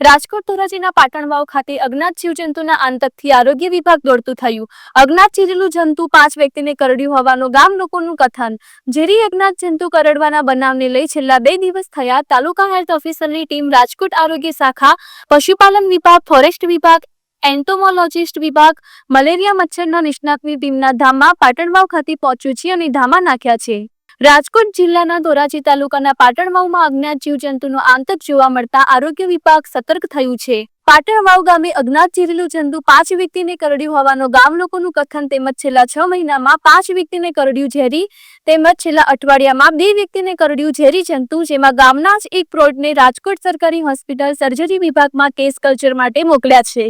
રાજકોટ ધોરાજીના પાટણવાવ ખાતે અજ્ઞાત જીવજંતુના આંતકથી આરોગ્ય વિભાગ દોડતું થયું. અજ્ઞાત ચીરેલું જંતુ પાંચ વ્યક્તિને કરડ્યું હોવાનું ગામ લોકોનું કથન. ઝેરી અજ્ઞાત જંતુ કરડવાના બનાવને લઈ છેલ્લા બે દિવસ થયા તાલુકા હેલ્થ ઓફિસરની ટીમ રાજકોટ આરોગ્ય શાખા, પશુપાલન વિભાગ, ફોરેસ્ટ વિભાગ, એન્ટોમોલોજીસ્ટ વિભાગ, મલેરિયા મચ્છરના નિષ્ણાતની ટીમના ધામમાં પાટણવાવ ખાતે પહોંચ્યું છે અને ધામા નાખ્યા છે. રાજકોટ જિલ્લાના ધોરાજી તાલુકાના પાટણવાવમાં અજ્ઞાત જીવજંતુનો આંતક જોવા મળતા આરોગ્ય વિભાગ સતર્ક થયું છે. પાટણવાવ ગામે અજ્ઞાત જીરેલું જંતુ પાંચ વ્યક્તિને કરડ્યું હોવાનો ગામ લોકોનું કથન તેમજ છેલ્લા છ મહિનામાં પાંચ વ્યક્તિને કરડ્યું ઝેરી, તેમજ છેલ્લા અઠવાડિયામાં બે વ્યક્તિને કરડ્યું ઝેરી જંતુ, જેમાં ગામના જ એક પ્રોડને રાજકોટ સરકારી હોસ્પિટલ સર્જરી વિભાગમાં કેસ કલ્ચર માટે મોકલ્યા છે.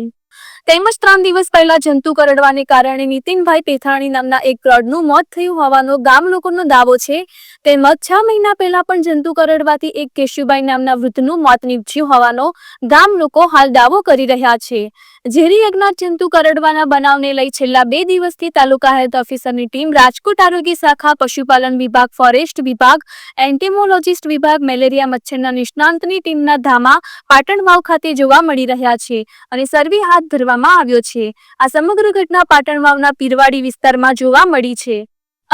તેમજ ત્રણ દિવસ પહેલા જંતુ કરડવાને કારણે નીતિનભાઈ પેથાણી નામના એક પ્રૌઢનું મોત થયું હોવાનો ગામ લોકોનો દાવો છે. તેમજ છ મહિના પહેલા પણ જંતુ કરડવાથી એક કેશુભાઈ નામના વૃદ્ધનું મોત નીપજ્યું હોવાનો ગામ લોકો હાલ દાવો કરી રહ્યા છે. ઝેરી અજ્ઞાત જંતુ કરડવાના બનાવને લઈ છેલ્લા બે દિવસથી તાલુકા હેલ્થ ઓફિસરની ટીમ રાજકોટ આરોગ્ય શાખા, પશુપાલન વિભાગ, ફોરેસ્ટ વિભાગ, એન્ટીમોલોજીસ્ટ વિભાગ, મેલેરિયા મચ્છરના નિષ્ણાંતની ટીમના ધામા પાટણવાવ ખાતે જોવા મળી રહ્યા છે અને સર્વે હાથ ધરવામાં આવ્યો છે. આ સમગ્ર ઘટના પાટણવાવના પીરવાડી વિસ્તારમાં જોવા મળી છે.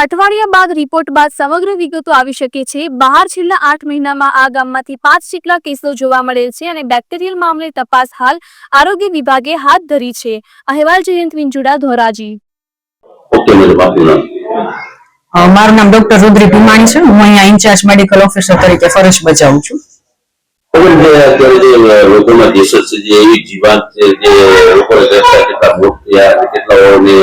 અઠવાડિયા બાદ રિપોર્ટ બાદ સમગ્ર વિગતો આવી શકે છે. બહાર છેલ્લા આઠ મહિનામાં આ ગામમાંથી પાંચ જેટલા કેસો જોવા મળેલ છે અને બેક્ટેરિયલ મામલે તપાસ હાલ આરોગ્ય વિભાગે હાથ ધરી છે. અહેવાલ જયંત વિંજુડા ધોરાજી. મારું નામ ડોક્ટર રુદ્રી ભીમાણી છે. હું અહીંયા ઇન્ચાર્જ મેડિકલ ઓફિસર તરીકે ફરજ બજાવું છું. ખબર છે અત્યારે જે લોકોના કેસો છે જે એવી જીવાત છે જે લોકોને કેટલા કેટલા મોત થયા અને કેટલાઓને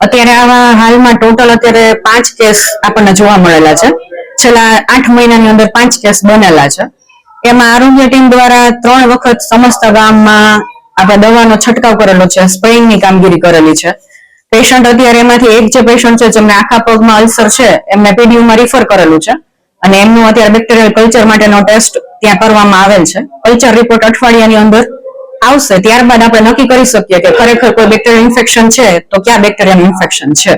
અત્યારે આવા હાલમાં ટોટલ અત્યારે પાંચ કેસ આપણને જોવા મળેલા છે. છેલ્લા આઠ મહિનાની અંદર પાંચ કેસ બનેલા છે. એમાં આરોગ્ય ટીમ દ્વારા ત્રણ વખત સમસ્ત ગામમાં આપણે દવાનો છંટકાવ કરેલો છે સ્પ્રેઇંગની કામગીરી કરેલી છે. પેશન્ટ અત્યારે એમાંથી એક જે પેશન્ટ છે, જેમને આખા પગમાં અલ્સર છે, એમને પીડીયુમાં રિફર કરેલું છે. અને એમનું અત્યારે બેક્ટેરિયલ કલ્ચર માટેનો ટેસ્ટ ત્યાં કરવામાં આવેલ છે. કલ્ચર રિપોર્ટ અઠવાડિયાની અંદર આવશે. ત્યારબાદ આપણે નક્કી કરી શકીએ કે ખરેખર કોઈ બેક્ટેરિયલ ઇન્ફેક્શન છે તો ક્યાં બેક્ટેરિયલ ઇન્ફેક્શન છે.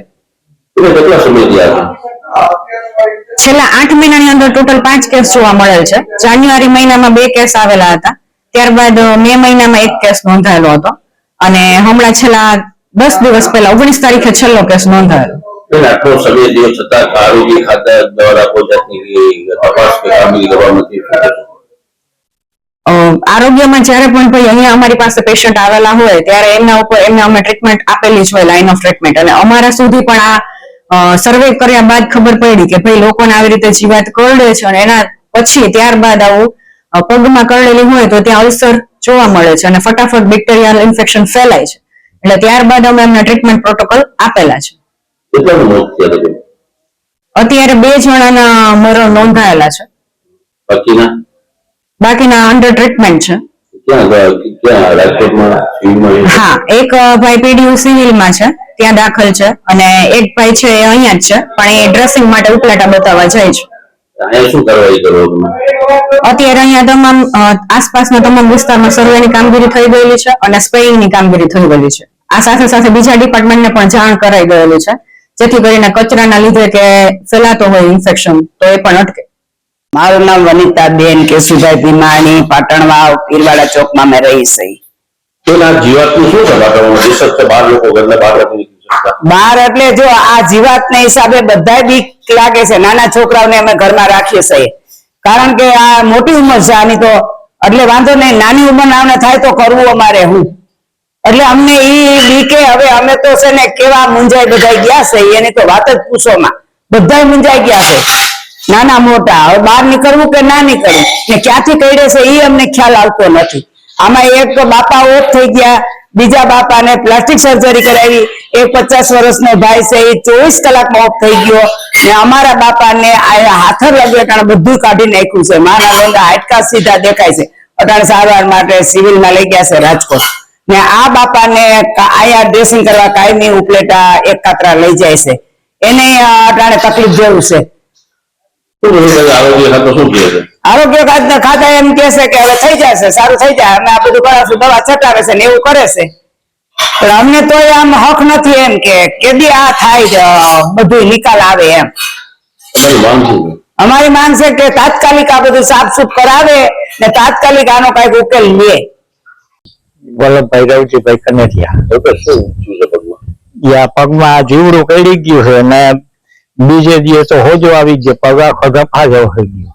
છેલ્લા આઠ મહિનાની અંદર ટોટલ પાંચ કેસ જોવા મળેલ છે. જાન્યુઆરી મહિનામાં બે કેસ આવેલા હતા. ત્યારબાદ મે મહિનામાં એક કેસ નોંધાયેલો હતો. અને હમણાં છેલ્લા દસ દિવસ પહેલા ઓગણીસ તારીખે છેલ્લો કેસ નોંધાયેલો કોઈ આરોગ્યમાં જ્યારે પણ ભાઈ અહીંયા અમારી પાસે પેશન્ટ આવેલા હોય, ત્યારે એમના ઉપર એમને અમે ટ્રીટમેન્ટ આપેલી જ હોય લાઈન ઓફ ટ્રીટમેન્ટ અને અમારા સુધી પણ આ સર્વે કર્યા બાદ ખબર પડી કે ભાઈ લોકોને આવી રીતે જીવાત કરડે છે અને એના પછી ત્યારબાદ આવું પગમાં કરડેલી હોય તો ત્યાં અલ્સર જોવા મળે છે અને ફટાફટ બેક્ટેરિયલ ઇન્ફેક્શન ફેલાય છે. એટલે ત્યારબાદ અમે એમને ટ્રીટમેન્ટ પ્રોટોકોલ આપેલા છે. કેટલાનું મોત થયા હતા અત્યારે બે જણાના મરણ નોંધાયેલા છે. બાકીના? બાકીના અંડર ટ્રીટમેન્ટ છે. હા એક ભાઈ પીડીયુ સિવિલમાં છે ત્યાં દાખલ છે અને એક ભાઈ છે એ અહીંયા જ છે પણ એ ડ્રેસિંગ માટે ઉપલાટા બતાવવા જાય છે. અત્યારે અહીંયા તમામ આસપાસના તમામ વિસ્તારમાં સર્વેની કામગીરી થઈ ગયેલી છે અને સ્પેઇંગની કામગીરી થઈ ગયેલી છે. આ સાથે સાથે બીજા ડિપાર્ટમેન્ટને પણ જાણ કરાઈ ગયેલી છે. જેથી કરીને કચરાના લીધે કે ફેલાતો હોય ઇન્ફેક્શન તો એ પણ અટકે. મારું નામ વનિતાબેન કેશુભાઈ ભીમાણી પાટણવાવ પીરવાડા ચોકમાં મેં રહી છે. પેલા જીવાતનું શું છે રિસર્ચ તો બહાર લોકો ઘરના બહાર નથી નીકળી એટલે જો આ જીવાતના હિસાબે બધા બીક લાગે છે. નાના છોકરાઓને અમે ઘરમાં રાખીએ છીએ. કારણ કે આ મોટી ઉંમર છે આની તો. એટલે વાંધો નહીં નાની ઉંમર ના થાય તો કરવું અમારે હું. એટલે અમને ઈ બીકે હવે અમે તો છે ને કેવા મુંજાઈ બધા ગયા છે, એની તો વાત જ પૂછોમાં બધા મુંજાઈ ગયા છે. નાના મોટા, હવે બહાર નીકળવું કે ના નીકળવું? ને ક્યાંથી કઈડે છે એ અમને ખ્યાલ આવતો નથી. આમાં એક બાપા ઓફ થઈ ગયા, બીજા બાપાને પ્લાસ્ટિક સર્જરી કરાવી. એક પચાસ વર્ષનો ભાઈ છે, એ ચોવીસ કલાકમાં ઓફ થઈ ગયો. ને અમારા બાપાને આ હાથર લાગ્યો કારણ બધું કાઢી નાખ્યું છે. મારા લોંગા હાડકા સીધા દેખાય છે. અટાણે સારવાર માટે સિવિલમાં લઈ ગયા છે રાજકોટ. ને આ બાપાને આયા ડ્રેસિંગ કરવા કાયમી ઉપલેટા એક કાતરા લઈ જાય છે. એને અટાણે તકલીફ જેવું છે. આરોગ્ય ખાતું એમ કે છે કે હવે થઈ જશે સારું થઈ જાય. અમે આ બધું કરાશું દવા છટાવે છે ને એવું કરે છે. પણ અમને તો આમ હક નથી એમ કે કેદી આ થાય બધું નિકાલ આવે એમ. અમારી માંગ છે કે તાત્કાલિક આ બધું સાફ સુફ કરાવે ને તાત્કાલિક આનો કંઈક ઉકેલ લે. વલ્લભભાઈ રવજીભાઈ કનેરિયા ડોક્ટર શું શું છે પગમાં? ઈ આ પગમાં જીવડું કડી ગયું છે ને બીજે દિવસે તો હોજો આવી ગયો. પગ આખો ધફા જેવો થઈ ગયો.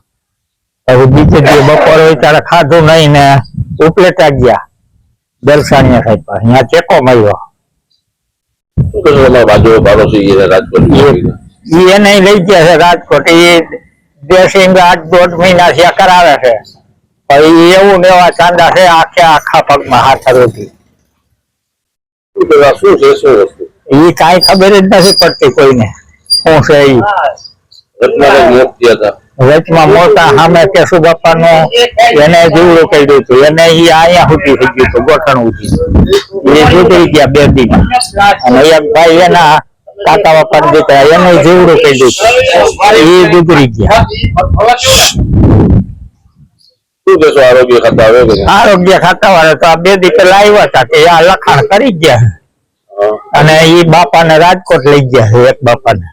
પછી બીજે દિવસે બપોર હોય ત્યારે ખાધું નહીં ને ઉપલેટા ગયા. દલસાણિયા સાહેબ પાસે. અહીંયા ચેકો માર્યો શું કહેશો તમારા બાજુ પાડોશી એ રાજકોટ ઈ એને લઈ ગયા છે રાજકોટ. એ ડ્રેસિંગ આઠ દોઢ મહિના થયા કરાવે છે. પણ ઈ એવું ને એવા ચાંદા છે આખે આખા પગમાં હાથ રોટી શું શું છે શું વસ્તુ? ઈ કાંઈ ખબર જ નથી પડતી કોઈને. શું છે હતા. વચમાં મોટા સામે કેશુ બાપા નું એને જીવડું કહી દઉં હતું. એને એ અહીંયા સુધી થઈ ગયું હતું ગોઠણ એ સુધરી ગયા બે દી અને એક ભાઈ એના કાકા બાપા ને દીકરા એને જીવડું કહી દઉં હતું. એ ગુજરી ગયા. શું કહેશો આરોગ્ય ખાતા આરોગ્ય ખાતા વાળા તો આ બે દી પેલા આવ્યા હતા કે આ લખાણ કરી ગયા. અને ઈ બાપાને રાજકોટ લઈ ગયા છે એક બાપાને.